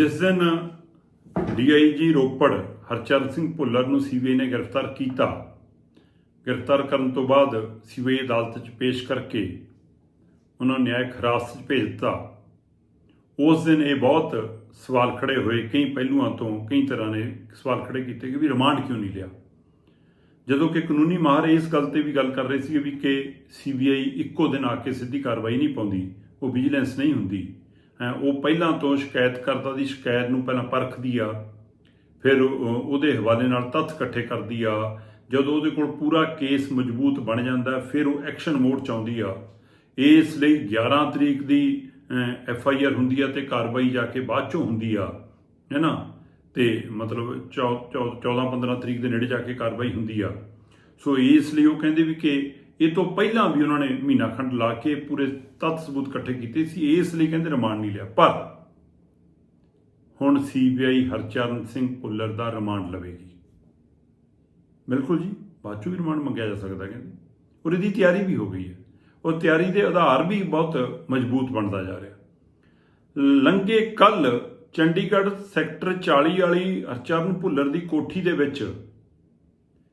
ਜਿਸ ਦਿਨ ਡੀਆਈਜੀ ਰੋਪੜ ਹਰਚਰਨ ਸਿੰਘ ਭੁੱਲਰ ਨੂੰ ਸੀਬੀਆਈ ਨੇ ਗ੍ਰਿਫਤਾਰ ਕੀਤਾ, ਗ੍ਰਿਫਤਾਰ ਕਰਨ ਤੋਂ ਬਾਅਦ ਸੀਬੀਆਈ ਅਦਾਲਤ 'ਚ ਪੇਸ਼ ਕਰਕੇ ਉਹਨਾਂ ਨਿਆਇਕ ਹਿਰਾਸਤ 'ਚ ਭੇਜ ਦਿੱਤਾ। ਉਸ ਦਿਨ ਇਹ ਬਹੁਤ ਸਵਾਲ ਖੜੇ ਹੋਏ, ਕਈ ਪਹਿਲੂਆਂ ਤੋਂ ਕਈ ਤਰ੍ਹਾਂ ਨੇ ਸਵਾਲ ਖੜੇ ਕੀਤੇ ਕਿ ਵੀ ਰਿਮਾਂਡ ਕਿਉਂ ਨਹੀਂ ਲਿਆ? ਜਦੋਂ ਕਿ ਕਾਨੂੰਨੀ ਮਾਹਰ ਇਸ ਗੱਲ ਤੇ ਵੀ ਗੱਲ ਕਰ ਰਹੇ ਸੀ ਵੀ ਕਿ ਸੀਬੀਆਈ ਇੱਕੋ ਦਿਨ ਆ ਕੇ ਸਿੱਧੀ ਕਾਰਵਾਈ ਨਹੀਂ ਪਾਉਂਦੀ, ਉਹ ਵਿਜੀਲੈਂਸ ਨਹੀਂ ਹੁੰਦੀ। ਉਹ ਪਹਿਲਾਂ ਤੋਂ ਸ਼ਿਕਾਇਤਕਰਤਾ ਦੀ ਸ਼ਿਕਾਇਤ ਨੂੰ ਪਹਿਲਾਂ ਪਰਖਦੀ ਆ, ਫਿਰ ਉਹਦੇ ਹਵਾਲੇ ਨਾਲ ਤੱਥ ਇਕੱਠੇ ਕਰਦੀ ਆ। ਜਦੋਂ ਉਹਦੇ ਕੋਲ ਪੂਰਾ ਕੇਸ ਮਜ਼ਬੂਤ ਬਣ ਜਾਂਦਾ, ਫਿਰ ਉਹ ਐਕਸ਼ਨ ਮੋਡ ਚ ਆਉਂਦੀ ਆ। ਇਸ ਲਈ 11 ਤਰੀਕ ਦੀ ਐਫ ਆਈ ਆਰ ਹੁੰਦੀ ਆ ਤੇ ਕਾਰਵਾਈ ਜਾ ਕੇ ਬਾਅਦ ਚੋਂ ਹੁੰਦੀ ਆ, ਹੈ ਨਾ? ਤੇ ਮਤਲਬ 14 15 ਤਰੀਕ ਦੇ ਨੇੜੇ ਜਾ ਕੇ ਕਾਰਵਾਈ ਹੁੰਦੀ ਆ। ਸੋ ਇਸ ਲਈ ਉਹ ਕਹਿੰਦੇ ਵੀ ਕਿ ਇਹ ਤੋਂ ਪਹਿਲਾਂ ਵੀ ਉਹਨਾਂ ਨੇ ਮਹੀਨਾ ਖੰਡ ਲਾ ਕੇ ਪੂਰੇ ਤੱਤ ਸਬੂਤ ਇਕੱਠੇ ਕੀਤੇ ਸੀ ਇਸ ਲਈ ਕਹਿੰਦੇ ਰਿਮਾਂਡ ਨਹੀਂ ਲਿਆ। ਪਰ ਹੁਣ ਸੀਬੀਆਈ ਹਰਚਰਨ ਸਿੰਘ ਭੁੱਲਰ ਦਾ ਰਿਮਾਂਡ ਲਵੇਗੀ। ਬਿਲਕੁਲ ਜੀ, ਬਾਅਦ ਚੋਂ ਵੀ ਰਿਮਾਂਡ ਮੰਗਿਆ ਜਾ ਸਕਦਾ ਕਹਿੰਦੇ। ਔਰ ਇਹਦੀ ਤਿਆਰੀ ਵੀ ਹੋ ਗਈ ਹੈ। ਉਹ ਤਿਆਰੀ ਦੇ ਆਧਾਰ ਵੀ ਬਹੁਤ ਮਜ਼ਬੂਤ ਬਣਦਾ ਜਾ ਰਿਹਾ। ਲੰਗੇ ਕੱਲ ਚੰਡੀਗੜ੍ਹ ਸੈਕਟਰ 40 ਵਾਲੀ ਹਰਚਰਨ ਭੁੱਲਰ ਦੀ ਕੋਠੀ ਦੇ ਵਿੱਚ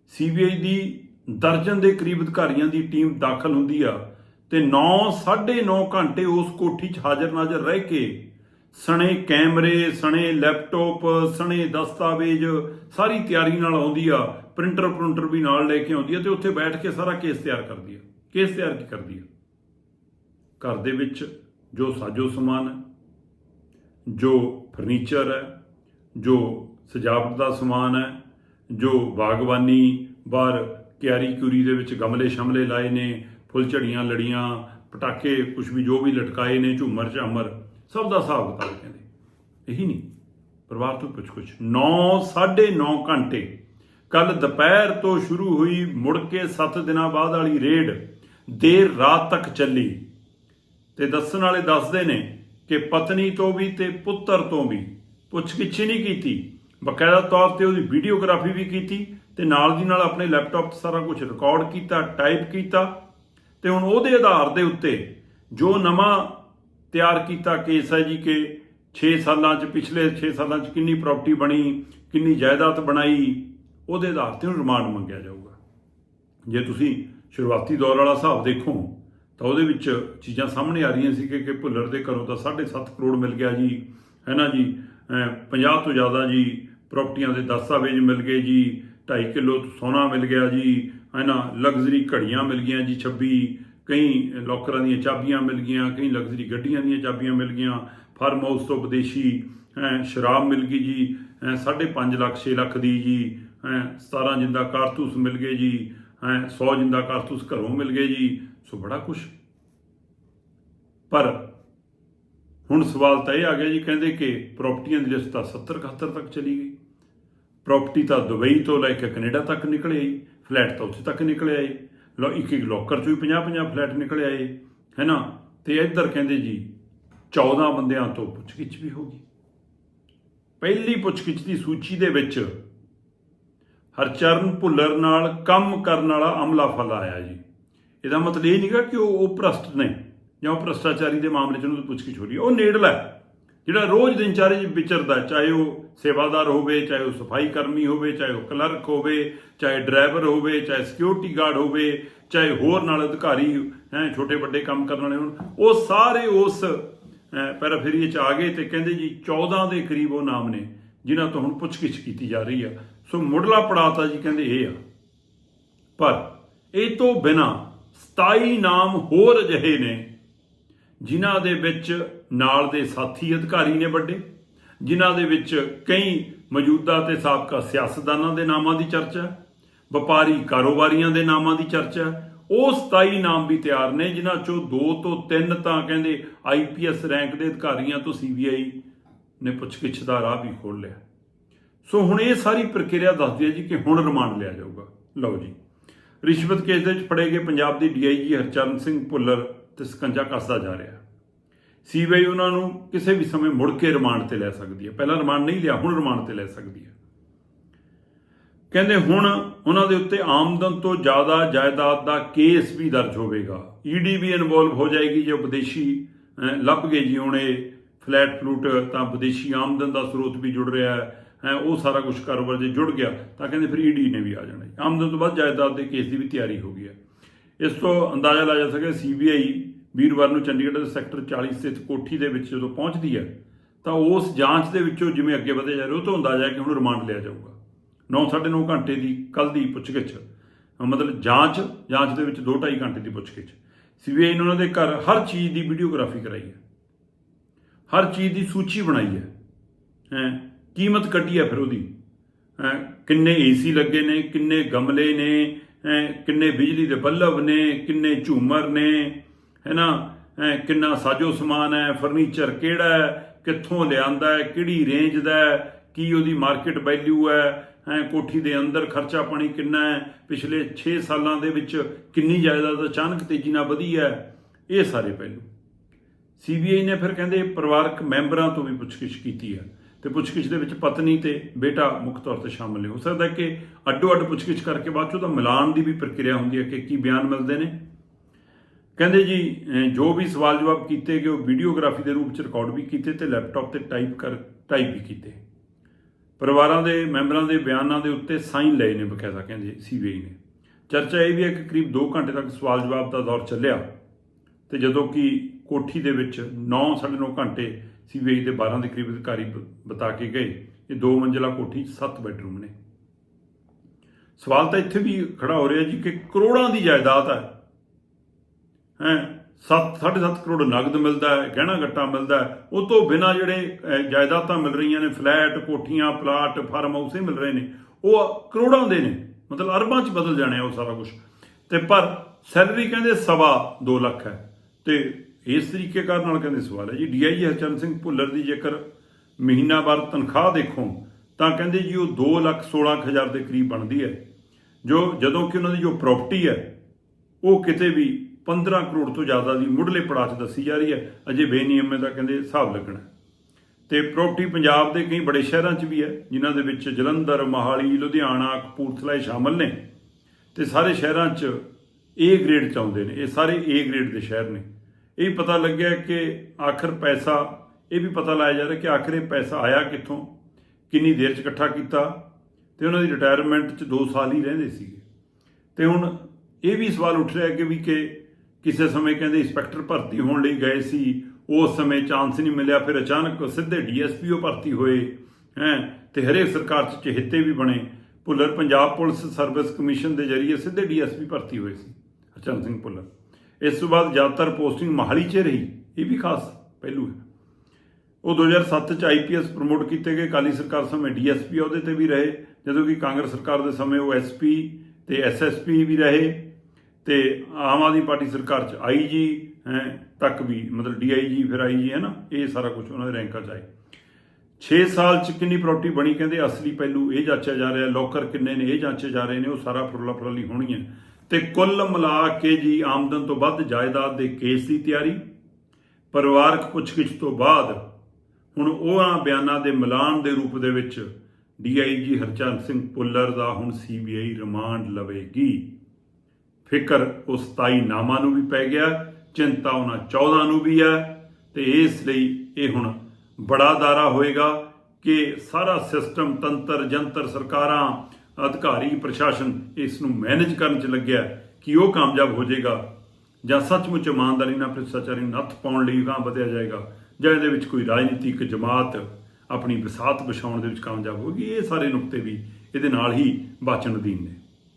ਸੀਬੀਆਈ ਦੀ ਦਰਜਨ ਦੇ ਕਰੀਬ ਅਧਿਕਾਰੀਆਂ ਦੀ ਟੀਮ ਦਾਖਲ ਹੁੰਦੀ ਆ ਤੇ 9 9.5 ਘੰਟੇ ਉਸ ਕੋਠੀ 'ਚ ਹਾਜ਼ਰ ਨਾਜ਼ਰ ਰਹਿ ਕੇ ਸਣੇ ਕੈਮਰੇ, ਸਣੇ ਲੈਪਟਾਪ, ਸਣੇ ਦਸਤਾਵੇਜ਼ ਸਾਰੀ ਤਿਆਰੀ ਨਾਲ ਆਉਂਦੀ ਆ, ਪ੍ਰਿੰਟਰ ਪ੍ਰਿੰਟਰ ਵੀ ਨਾਲ ਲੈ ਕੇ ਆਉਂਦੀ ਆ ਤੇ ਉੱਥੇ ਬੈਠ ਕੇ ਸਾਰਾ ਕੇਸ ਤਿਆਰ ਕਰਦੀ ਆ, ਕੇਸ ਤਿਆਰ ਕੀ ਕਰਦੀ ਆ? ਘਰ ਦੇ ਵਿੱਚ ਜੋ ਸਾਜੋ ਸਮਾਨ ਹੈ, ਜੋ ਫਰਨੀਚਰ ਹੈ, ਜੋ ਸਜਾਵਟ ਦਾ ਸਮਾਨ ਹੈ, ਜੋ ਬਾਗਬਾਨੀ, ਬਾਹਰ ਕਿਆਰੀ ਕਿਉਰੀ ਦੇ ਵਿੱਚ ਗਮਲੇ ਸ਼ਮਲੇ ਲਾਏ ਨੇ, ਫੁੱਲ ਝੜੀਆਂ ਲੜੀਆਂ, ਪਟਾਕੇ ਕੁਝ ਵੀ ਜੋ ਵੀ ਲਟਕਾਏ ਨੇ, ਝੂਮਰ ਝਾਮਰ, ਸਭ ਦਾ ਹਿਸਾਬ ਕਿਤਾਬ ਕਹਿੰਦੇ। ਇਹੀ ਨਹੀਂ। ਪਰਿਵਾਰ ਤੋਂ ਪੁੱਛ ਕੁਛ। 9 9.5 ਘੰਟੇ। ਕੱਲ ਦੁਪਹਿਰ ਤੋਂ ਸ਼ੁਰੂ ਹੋਈ ਮੁੜ ਕੇ 7 ਦਿਨਾਂ ਬਾਅਦ ਵਾਲੀ ਰੇਡ। ਦੇਰ ਰਾਤ ਤੱਕ ਚੱਲੀ। ਤੇ ਦੱਸਣ ਵਾਲੇ ਦੱਸਦੇ ਨੇ ਕਿ ਪਤਨੀ ਤੋਂ ਵੀ ਤੇ ਪੁੱਤਰ ਤੋਂ ਵੀ ਪੁੱਛਗਿੱਛ ਹੀ ਨਹੀਂ ਕੀਤੀ। ਬਕਾਇਦਾ ਤੌਰ ਤੇ ਉਹਦੀ ਵੀਡੀਓਗ੍ਰਾਫੀ ਵੀ ਕੀਤੀ। ਤੇ ਨਾਲ ਦੀ ਨਾਲ ਆਪਣੇ ਲੈਪਟਾਪ 'ਤੇ ਸਾਰਾ ਕੁਝ ਰਿਕਾਰਡ ਕੀਤਾ ਟਾਈਪ ਕੀਤਾ ਤੇ ਹੁਣ ਉਹਦੇ ਆਧਾਰ ਦੇ ਉੱਤੇ ਜੋ ਨਵਾਂ ਤਿਆਰ ਕੀਤਾ ਕੇਸ ਹੈ ਜੀ ਕਿ 6 ਸਾਲਾਂ 'ਚ, ਪਿਛਲੇ 6 ਸਾਲਾਂ 'ਚ ਕਿੰਨੀ ਪ੍ਰਾਪਰਟੀ ਬਣੀ, ਕਿੰਨੀ ਜਾਇਦਾਦ ਬਣਾਈ, ਉਹਦੇ ਆਧਾਰ ਤੇ ਹੁਣ ਰਿਮਾਂਡ ਮੰਗਿਆ ਜਾਊਗਾ। ਜੇ ਤੁਸੀਂ ਸ਼ੁਰੂਆਤੀ ਦੌਰ ਵਾਲਾ ਹਿਸਾਬ ਦੇਖੋ, ਤਾਂ ਉਹਦੇ ਵਿੱਚ ਚੀਜ਼ਾਂ ਸਾਹਮਣੇ ਆ ਰਹੀਆਂ ਸੀ ਕਿ ਭੁੱਲਰ ਦੇ ਘਰੋਂ ਤਾਂ 7.5 ਕਰੋੜ ਮਿਲ ਗਿਆ ਜੀ, ਹੈ ਨਾ ਜੀ? ਅਹ 50 ਤੋਂ ਜ਼ਿਆਦਾ ਜੀ ਪ੍ਰਾਪਰਟੀਆਂ ਦੇ ਦਸਤਾਵੇਜ਼ ਮਿਲ ਗਏ ਜੀ 2.5 ਕਿਲੋ ਸੋਨਾ ਮਿਲ ਗਿਆ ਜੀ ਹੈ ਨਾ? ਲਗਜ਼ਰੀ ਘੜੀਆਂ ਮਿਲ ਗਈਆਂ ਜੀ 26 ਕਈ ਲੋਕਰਾਂ ਦੀਆਂ ਚਾਬੀਆਂ ਮਿਲ ਗਈਆਂ ਕਈ ਲਗਜ਼ਰੀ ਗੱਡੀਆਂ ਦੀਆਂ ਚਾਬੀਆਂ ਮਿਲ ਗਈਆਂ ਫਾਰਮ ਹਾਊਸ ਤੋਂ ਵਿਦੇਸ਼ੀ ਹੈਂ, ਸ਼ਰਾਬ ਮਿਲ ਗਈ ਜੀ ਹੈਂ, 5.5 ਲੱਖ 6 ਲੱਖ ਦੀ ਜੀ ਹੈਂ, 17 ਜਿੰਦਾ ਕਾਰਤੂਸ ਮਿਲ ਗਏ ਜੀ ਹੈਂ, 100 ਜਿੰਦਾ ਕਾਰਤੂਸ ਘਰੋਂ ਮਿਲ ਗਏ ਜੀ ਸੋ ਬੜਾ ਕੁਝ ਪਰ ਹੁਣ ਸਵਾਲ ਤਾਂ ਇਹ ਆ ਗਿਆ ਜੀ ਕਹਿੰਦੇ ਕਿ ਪ੍ਰਾਪਰਟੀਆਂ ਦੀ ਲਿਸਟ ਤਾਂ 70 71 ਤੱਕ ਚਲੀ ਗਈ। ਪ੍ਰਾਪਰਟੀ ਤਾਂ ਦੁਬਈ ਤੋਂ ਲੈ ਕੇ ਕੈਨੇਡਾ ਤੱਕ ਨਿਕਲ ਆਈ ਫਲੈਟ ਤਾਂ ਉੱਥੇ ਤੱਕ ਨਿਕਲ ਆਏ। ਲੋ ਇੱਕ ਇੱਕ ਲੋਕਰ ਚੋਂ ਹੀ 50 50 ਫਲੈਟ ਨਿਕਲ ਆਏ, ਹੈ ਨਾ? ਤੇ ਇੱਧਰ ਕਹਿੰਦੇ ਜੀ 14 ਬੰਦਿਆਂ ਤੋਂ ਪੁੱਛਗਿੱਛ ਵੀ ਹੋ ਗਈ। ਪਹਿਲੀ ਪੁੱਛਗਿੱਛ ਦੀ ਸੂਚੀ ਦੇ ਵਿੱਚ ਹਰਚਰਨ ਭੁੱਲਰ ਨਾਲ ਕੰਮ ਕਰਨ ਵਾਲਾ ਅਮਲਾ ਫਲ ਆਇਆ ਜੀ। ਇਹਦਾ ਮਤਲਬ ਇਹ ਨਹੀਂਗਾ ਕਿ ਉਹ ਉਹ ਭ੍ਰਸ਼ਟ ਨੇ, ਜਾਂ ਉਹ ਭ੍ਰਸ਼ਟਾਚਾਰੀ ਦੇ ਮਾਮਲੇ 'ਚ ਉਹਨੂੰ ਪੁੱਛਗਿੱਛ ਹੋ ਰਹੀ ਹੈ। ਉਹ ਨੇੜਲਾ ਜਿਹੜਾ ਰੋਜ਼ ਦਿਨਚਾਰੇ 'ਚ ਵਿਚਰਦਾ, ਚਾਹੇ ਉਹ ਸੇਵਾਦਾਰ ਹੋਵੇ, ਚਾਹੇ ਉਹ ਸਫ਼ਾਈ ਕਰਮੀ ਹੋਵੇ, ਚਾਹੇ ਉਹ ਕਲਰਕ ਹੋਵੇ, ਚਾਹੇ ਡਰਾਈਵਰ ਹੋਵੇ, ਚਾਹੇ ਸਿਕਿਉਰਿਟੀ ਗਾਰਡ ਹੋਵੇ, ਚਾਹੇ ਹੋਰ ਨਾਲ ਅਧਿਕਾਰੀ, ਹੈ ਛੋਟੇ ਵੱਡੇ ਕੰਮ ਕਰਨ ਵਾਲੇ ਹੋਣ, ਉਹ ਸਾਰੇ ਉਸ ਪੈਰਾਫੇਰੀਏ 'ਚ ਆ ਗਏ ਤੇ ਕਹਿੰਦੇ ਜੀ 14 ਦੇ ਕਰੀਬ ਉਹ ਨਾਮ ਨੇ, ਜਿਨ੍ਹਾਂ ਤੋਂ ਹੁਣ ਪੁੱਛਗਿੱਛ ਕੀਤੀ ਜਾ ਰਹੀ ਆ। ਸੋ ਮੁੱਢਲਾ ਪੜਾਅ ਤਾਂ ਜੀ ਕਹਿੰਦੇ ਇਹ ਆ। ਪਰ ਇਹ ਤੋਂ ਬਿਨਾ 27 ਨਾਮ ਹੋਰ ਅਜਿਹੇ ਨੇ, ਜਿਨ੍ਹਾਂ ਦੇ ਵਿੱਚ ਨਾਲ ਦੇ ਸਾਥੀ ਅਧਿਕਾਰੀ ਨੇ ਵੱਡੇ, ਜਿਨ੍ਹਾਂ ਦੇ ਵਿੱਚ ਕਈ ਮੌਜੂਦਾ ਤੇ ਸਾਬਕਾ ਸਿਆਸਤਦਾਨਾਂ ਦੇ ਨਾਮਾਂ ਦੀ ਚਰਚਾ, ਵਪਾਰੀ ਕਾਰੋਬਾਰੀਆਂ ਦੇ ਨਾਮਾਂ ਦੀ ਚਰਚਾ। ਉਹ 27 ਨਾਮ ਵੀ ਤਿਆਰ ਨੇ, ਜਿਨ੍ਹਾਂ ਚੋਂ 2 ਤੋਂ 3 ਤਾਂ ਕਹਿੰਦੇ ਆਈਪੀਐਸ ਰੈਂਕ ਦੇ ਅਧਿਕਾਰੀਆਂ ਤੋਂ ਸੀਬੀਆਈ ਨੇ ਪੁੱਛਗਿੱਛ ਦਾ ਰਾਹ ਵੀ ਖੋਲ੍ਹ ਲਿਆ। ਸੋ ਹੁਣ ਇਹ ਸਾਰੀ ਪ੍ਰਕਿਰਿਆ ਦੱਸਦੀ ਹੈ ਜੀ ਕਿ ਹੁਣ ਰਿਮਾਂਡ ਲਿਆ ਜਾਊਗਾ। ਲਓ ਜੀ, ਰਿਸ਼ਵਤ ਕੇਸ ਦੇ ਵਿੱਚ ਫੜੇ ਗਏ ਪੰਜਾਬ ਦੀ ਡੀਆਈਜੀ ਹਰਚਰਨ ਸਿੰਘ ਭੁੱਲਰ ਤੇ ਸਕੰਜਾ ਕੱਸਦਾ ਜਾ ਰਿਹਾ। ਸੀਬੀਆਈ ਉਹਨਾਂ ਨੂੰ ਕਿਸੇ ਵੀ ਸਮੇਂ ਮੁੜ ਕੇ ਰਿਮਾਂਡ ਤੇ ਲੈ ਸਕਦੀ ਹੈ। ਪਹਿਲਾਂ ਰਿਮਾਂਡ ਨਹੀਂ ਲਿਆ, ਹੁਣ ਰਿਮਾਂਡ ਤੇ ਲੈ ਸਕਦੀ ਹੈ। ਕਹਿੰਦੇ ਹੁਣ ਉਹਨਾਂ ਦੇ ਉੱਤੇ ਆਮਦਨ ਤੋਂ ਜ਼ਿਆਦਾ ਜਾਇਦਾਦ ਦਾ ਕੇਸ ਵੀ ਦਰਜ ਹੋਵੇਗਾ। ਈਡੀ ਵੀ ਇਨਵੋਲਵ ਹੋ ਜਾਏਗੀ ਜੇ ਵਿਦੇਸ਼ੀ ਲੱਭ ਗਏ ਜੀ। ਹੁਣ ਇਹ ਫਲੈਟ ਫਲੂਟ ਤਾਂ ਵਿਦੇਸ਼ੀ ਆਮਦਨ ਦਾ ਸਰੋਤ ਵੀ ਜੁੜ ਰਿਹਾ ਹੈ। ਹੈ ਉਹ ਸਾਰਾ ਕੁਝ ਕਾਰੋਬਾਰ ਜੇ ਜੁੜ ਗਿਆ, ਤਾਂ ਕਹਿੰਦੇ ਫਿਰ ਈਡੀ ਨੇ ਵੀ ਆ ਜਾਣਾ ਆਮਦਨ ਤੋਂ ਬਾਅਦ ਜਾਇਦਾਦ ਦੇ ਕੇਸ ਦੀ ਵੀ ਤਿਆਰੀ ਹੋ ਗਈ ਹੈ। ਇਸ ਤੋਂ ਅੰਦਾਜ਼ਾ ਲਾਇਆ ਜਾ ਸਕਦਾ ਸੀਬੀਆਈ ਵੀਰਵਾਰ ਨੂੰ ਚੰਡੀਗੜ੍ਹ ਦੇ ਸੈਕਟਰ 40 ਸਥਿਤ ਕੋਠੀ ਦੇ ਵਿੱਚ ਜਦੋਂ ਪਹੁੰਚਦੀ ਹੈ, ਤਾਂ ਉਸ ਜਾਂਚ ਦੇ ਵਿੱਚੋਂ ਜਿਵੇਂ ਅੱਗੇ ਵਧੇ ਜਾ ਰਿਹਾ ਉਹ ਤੋਂ ਹੁੰਦਾ ਹੈ ਕਿ ਹੁਣ ਰਿਮਾਂਡ ਲਿਆ ਜਾਊਗਾ। 9.5 ਘੰਟੇ ਦੀ ਕੱਲ ਦੀ ਪੁੱਛਗਿੱਛ। ਮਤਲਬ ਜਾਂਚ ਜਾਂਚ ਦੇ ਵਿੱਚ 2.5 ਘੰਟੇ ਦੀ ਪੁੱਛਗਿੱਛ। ਸੀਬੀਆਈ ਨੇ ਉਹਨਾਂ ਦੇ ਘਰ ਹਰ ਚੀਜ਼ ਦੀ ਵੀਡੀਓਗ੍ਰਾਫੀ ਕਰਾਈ ਹੈ। ਹਰ ਚੀਜ਼ ਦੀ ਸੂਚੀ ਬਣਾਈ ਹੈ। ਹੈ, ਕੀਮਤ ਕੱਢੀ ਹੈ ਫਿਰ ਉਹਦੀ। ਹੈਂ, ਕਿੰਨੇ ਏਸੀ ਲੱਗੇ ਨੇ, ਕਿੰਨੇ ਗਮਲੇ ਨੇ ਕਿੰਨੇ ਬਿਜਲੀ ਦੇ ਬੱਲਬ ਨੇ, ਕਿੰਨੇ ਝੂਮਰ ਨੇ ਹੈ ਨਾ ਹੈਂ ਕਿੰਨਾ ਸਾਜੋ ਸਮਾਨ ਹੈ ਫਰਨੀਚਰ ਕਿਹੜਾ ਹੈ ਕਿੱਥੋਂ ਲਿਆਂਦਾ ਹੈ ਕਿਹੜੀ ਰੇਂਜ ਦਾ ਹੈ ਕੀ ਉਹਦੀ ਮਾਰਕੀਟ ਵੈਲਿਊ ਹੈ ਹੈਂ ਕੋਠੀ ਦੇ ਅੰਦਰ ਖਰਚਾ ਪਾਣੀ ਕਿੰਨਾ ਹੈ ਪਿਛਲੇ 6 ਸਾਲਾਂ ਦੇ ਵਿੱਚ ਕਿੰਨੀ ਜਾਇਦਾਦ ਅਚਾਨਕ ਤੇਜ਼ੀ ਨਾਲ ਵਧੀ ਹੈ ਇਹ ਸਾਰੇ ਪਹਿਲੂ। ਸੀਬੀਆਈ ਨੇ ਫਿਰ ਕਹਿੰਦੇ ਪਰਿਵਾਰਕ ਮੈਂਬਰਾਂ ਤੋਂ ਵੀ ਪੁੱਛਗਿੱਛ ਕੀਤੀ ਹੈ ਤੇ ਪੁੱਛਗਿੱਛ ਦੇ ਵਿੱਚ ਪਤਨੀ ਤੇ ਬੇਟਾ ਮੁੱਖ ਤੌਰ ਤੇ ਸ਼ਾਮਲ ਨੇ। ਹੋ ਸਕਦਾ ਕਿ ਅੱਡੋ ਅੱਡ ਪੁੱਛਗਿੱਛ ਕਰਕੇ ਬਾਅਦ ਚੋਂ ਤਾਂ ਮਿਲਾਨ ਦੀ ਵੀ ਪ੍ਰਕਿਰਿਆ ਹੁੰਦੀ ਹੈ ਕਿ ਕੀ ਬਿਆਨ ਮਿਲਦੇ ਨੇ। ਕਹਿੰਦੇ ਜੀ ਜੋ ਵੀ ਸਵਾਲ ਜਵਾਬ ਕੀਤੇ ਗਏ, ਉਹ ਵੀਡੀਓਗ੍ਰਾਫੀ ਦੇ ਰੂਪ ਚ ਰਿਕਾਰਡ ਵੀ ਕੀਤੇ ਤੇ ਲੈਪਟਾਪ ਤੇ ਟਾਈਪ ਕਰ ਟਾਈਪ ਵੀ ਕੀਤੇ। ਪਰਿਵਾਰਾਂ ਦੇ, ਮੈਂਬਰਾਂ ਦੇ ਬਿਆਨਾਂ ਦੇ ਉੱਤੇ ਸਾਈਨ ਲਏ ਨੇ ਬਕਾਇਦਾ, ਕਹਿੰਦੇ ਸੀਬੀਆਈ ਨੇ। ਚਰਚਾ ਇਹ ਵੀ ਹੈ ਕਿ ਕਰੀਬ 2 ਘੰਟੇ ਤੱਕ ਸਵਾਲ ਜਵਾਬ ਦਾ ਦੌਰ ਚੱਲਿਆ ਤੇ ਜਦੋਂ ਕਿ ਕੋਠੀ ਦੇ ਵਿੱਚ 9-9.5 ਘੰਟੇ ਸੀਬੀਆਈ ਦੇ 12 ਦੇ ਕਰੀਬ ਅਧਿਕਾਰੀ ਬ- ਬਤਾ ਕੇ ਗਏ, ਇਹ ਦੋ ਮੰਜ਼ਲਾ ਕੋਠੀ 7 ਬੈਡਰੂਮ ਨੇ। ਸਵਾਲ ਤਾਂ ਇੱਥੇ ਵੀ ਖੜਾ ਹੋ ਰਿਹਾ ਜੀ ਕਿ ਕਰੋੜਾਂ ਦੀ ਜਾਇਦਾਦ ਹੈ। ਹੈ 7 7.5 ਕਰੋੜ ਨਗਦ ਮਿਲਦਾ ਹੈ, ਗਹਿਣਾ ਗੱਟਾ ਮਿਲਦਾ ਹੈ। ਉਹ ਤੋਂ ਬਿਨਾ ਜਿਹੜੇ ਜਾਇਦਾਦਾਂ ਮਿਲ ਰਹੀਆਂ ਨੇ, ਫਲੈਟ, ਕੋਠੀਆਂ, ਪਲਾਟ, ਫਾਰਮ ਹਾਊਸ ਹੀ ਮਿਲ ਰਹੇ ਨੇ। ਉਹ ਕਰੋੜਾਂ ਦੇ ਨੇ, ਮਤਲਬ ਅਰਬਾਂ 'ਚ ਬਦਲ ਜਾਣੇ ਆ ਉਹ ਸਾਰਾ ਕੁਝ ਤੇ ਪਰ ਸੈਲਰੀ ਕਹਿੰਦੇ ਸਵਾ 2 ਲੱਖ ਹੈ। ਤੇ ਇਸ ਤਰੀਕੇ ਕਾਰ ਨਾਲ ਕਹਿੰਦੇ ਸਵਾਲ ਹੈ ਜੀ ਡੀਆਈ ਹਰਚੰਦ ਸਿੰਘ ਭੁੱਲਰ ਦੀ ਜੇਕਰ ਮਹੀਨਾਵਾਰ ਤਨਖਾਹ ਦੇਖੋ, ਤਾਂ ਕਹਿੰਦੇ ਜੀ ਉਹ 2 ਲੱਖ 16 ਕੁ ਹਜ਼ਾਰ ਦੇ ਕਰੀਬ ਬਣਦੀ ਹੈ। ਜੋ ਜਦੋਂ ਕਿ ਉਹਨਾਂ ਦੀ ਜੋ ਪ੍ਰਾਪਰਟੀ ਹੈ, ਉਹ ਕਿਤੇ ਵੀ 15 ਕਰੋੜ ਤੋਂ ਜ਼ਿਆਦਾ ਦੀ ਮੁੱਢਲੇ ਪੜਾਅ 'ਚ ਦੱਸੀ ਜਾ ਰਹੀ ਹੈ। ਅਜੇ ਬੇਨਿਯਮੇ ਦਾ ਕਹਿੰਦੇ ਹਿਸਾਬ ਲੱਗਣਾ। ਹੈ। ਤੇ ਪ੍ਰਾਪਰਟੀ ਪੰਜਾਬ ਦੇ ਕਈ ਬੜੇ ਸ਼ਹਿਰਾਂ 'ਚ ਵੀ ਹੈ, ਜਿਨ੍ਹਾਂ ਦੇ ਵਿੱਚ ਜਲੰਧਰ, ਮੋਹਾਲੀ, ਲੁਧਿਆਣਾ, ਕਪੂਰਥਲਾ ਇਹ ਸ਼ਾਮਲ ਨੇ। ਤੇ ਸਾਰੇ ਸ਼ਹਿਰਾਂ 'ਚ ਏ ਗ੍ਰੇਡ 'ਚ ਆਉਂਦੇ ਨੇ। ਇਹ ਸਾਰੇ ਏ ਗ੍ਰੇਡ ਦੇ ਸ਼ਹਿਰ ਨੇ। ਇਹ ਪਤਾ ਲੱਗਿਆ ਕਿ ਆਖਰ ਪੈਸਾ, ਇਹ ਵੀ ਪਤਾ ਲਾਇਆ ਜਾ ਰਿਹਾ ਕਿ ਆਖਰ ਇਹ ਪੈਸਾ ਆਇਆ ਕਿੱਥੋਂ, ਕਿੰਨੀ ਦੇਰ 'ਚ ਇਕੱਠਾ ਕੀਤਾ ਤੇ ਉਹਨਾਂ ਦੀ ਰਿਟਾਇਰਮੈਂਟ 'ਚ 2 ਸਾਲ ਹੀ ਰਹਿੰਦੇ ਸੀਗੇ। ਤੇ ਹੁਣ ਇਹ ਵੀ ਸਵਾਲ ਉੱਠ ਰਿਹਾ ਕਿ ਵੀ ਕਿ ਕਿਸੇ ਸਮੇਂ ਕਹਿੰਦੇ ਇੰਸਪੈਕਟਰ ਭਰਤੀ ਹੋਣ ਲਈ ਗਏ ਸੀ, ਉਸ ਸਮੇਂ ਚਾਂਸ ਨਹੀਂ ਮਿਲਿਆ, ਫਿਰ ਅਚਾਨਕ ਸਿੱਧੇ ਡੀਐਸਪੀਓ ਭਰਤੀ ਹੋਏ, ਹੈ, ਤੇ ਹਰੇਕ ਸਰਕਾਰ 'ਚ ਚਹੇਤੇ ਵੀ ਬਣੇ। Bhullar Punjab police service commission ਦੇ ਜ਼ਰੀਏ ਸਿੱਧੇ ਡੀਐਸਪੀ ਭਰਤੀ ਹੋਏ ਸੀ ਹਰਚੰਦ ਸਿੰਘ ਭੁੱਲਰ। ਇਸ ਤੋਂ ਬਾਅਦ ਜ਼ਿਆਦਾਤਰ ਪੋਸਟਿੰਗ ਮਹਾਲੀ 'ਚ ਰਹੀ, ਇਹ ਵੀ ਖਾਸ ਪਹਿਲੂ ਹੈ। ਉਹ 2007 ਚ ਆਈਪੀਐਸ ਪ੍ਰਮੋਟ ਕੀਤੇ ਗਏ ਕਾਲੀ ਸਰਕਾਰ ਸਮੇਂ ਡੀਐਸਪੀ ਉਹਦੇ ਤੇ ਵੀ ਰਹੇ, ਜਦੋਂ ਕਿ ਕਾਂਗਰਸ ਸਰਕਾਰ ਦੇ ਸਮੇਂ ਉਹ ਐਸਪੀ ਤੇ ਐਸਐਸਪੀ ਵੀ ਰਹੇ ਤੇ ਆਮ ਆਦਮੀ ਪਾਰਟੀ ਸਰਕਾਰ ਚ ਆਈਜੀ ਹੈ, ਤੱਕ ਵੀ, ਮਤਲਬ ਡੀਆਈਜੀ ਫਿਰ ਆਈਜੀ ਹੈ ਨਾ ਇਹ ਸਾਰਾ ਕੁਝ ਉਹਨਾਂ ਦੇ ਰੈਂਕਾਂ ਚ ਆਏ। 6 ਸਾਲ ਚ ਕਿੰਨੀ ਪ੍ਰਾਪਰਟੀ ਬਣੀ, ਕਹਿੰਦੇ ਅਸਲੀ ਪਹਿਲੂ ਇਹ ਜਾਂਚਿਆ ਜਾ ਰਿਹਾ, ਲੋਕਰ ਕਿੰਨੇ ਨੇ, ਇਹ ਜਾਂਚੇ ਜਾ ਰਹੇ ਨੇ, ਉਹ ਸਾਰਾ ਫਰਲਾ ਫਰਲੀ ਹੋਣੀ ਹੈ। ਤੇ ਕੁੱਲ ਮਿਲਾ ਕੇ ਜੀ ਆਮਦਨ ਤੋਂ ਵੱਧ ਜਾਇਦਾਦ ਦੇ ਕੇਸ ਦੀ ਤਿਆਰੀ, ਪਰਿਵਾਰਕ ਪੁੱਛਗਿੱਛ ਤੋਂ ਬਾਅਦ, ਹੁਣ ਉਹਨਾਂ ਬਿਆਨਾਂ ਦੇ ਮਿਲਾਨ ਦੇ ਰੂਪ ਦੇ ਵਿੱਚ ਡੀਆਈਜੀ ਹਰਚੰਦ ਸਿੰਘ ਪੁੱਲਰ ਦਾ ਹੁਣ ਸੀਬੀਆਈ ਰਿਮਾਂਡ ਲਵੇਗੀ। ਫਿਕਰ ਉਸ 27 ਨਾਮਾਂ ਨੂੰ ਵੀ ਪੈ ਗਿਆ, ਚਿੰਤਾ ਉਹਨਾਂ 14 ਨੂੰ ਵੀ ਹੈ, ਤੇ ਇਸ ਲਈ ਇਹ ਹੁਣ ਬੜਾ ਦਾਰਾ ਹੋਏਗਾ ਕਿ ਸਾਰਾ ਸਿਸਟਮ, ਤੰਤਰ, ਜੰਤਰ, ਸਰਕਾਰਾਂ, ਅਧਿਕਾਰੀ, ਪ੍ਰਸ਼ਾਸਨ ਇਸ ਨੂੰ ਮੈਨੇਜ ਕਰਨ 'ਚ ਲੱਗਿਆ ਕਿ ਉਹ ਕਾਮਯਾਬ ਹੋ ਜਾਏਗਾ ਜਾਂ ਸੱਚਮੁੱਚ ਇਮਾਨਦਾਰੀ ਨਾਲ ਭ੍ਰਿਸ਼ਟਾਚਾਰੀ ਨੂੰ ਨੱਥ ਪਾਉਣ ਲਈ ਗਾਂ ਵਧਿਆ ਜਾਏਗਾ ਜਾਂ ਇਹਦੇ ਵਿੱਚ ਕੋਈ ਰਾਜਨੀਤਿਕ ਜਮਾਤ ਆਪਣੀ ਵਿਸਾਤ ਵਿਛਾਉਣ ਦੇ ਵਿੱਚ ਕਾਮਯਾਬ ਹੋਗੀ ਇਹ ਸਾਰੇ ਨੁਕਤੇ ਵੀ ਇਹਦੇ ਨਾਲ ਹੀ ਬਾਚਣ ਅਧੀਨ ਨੇ।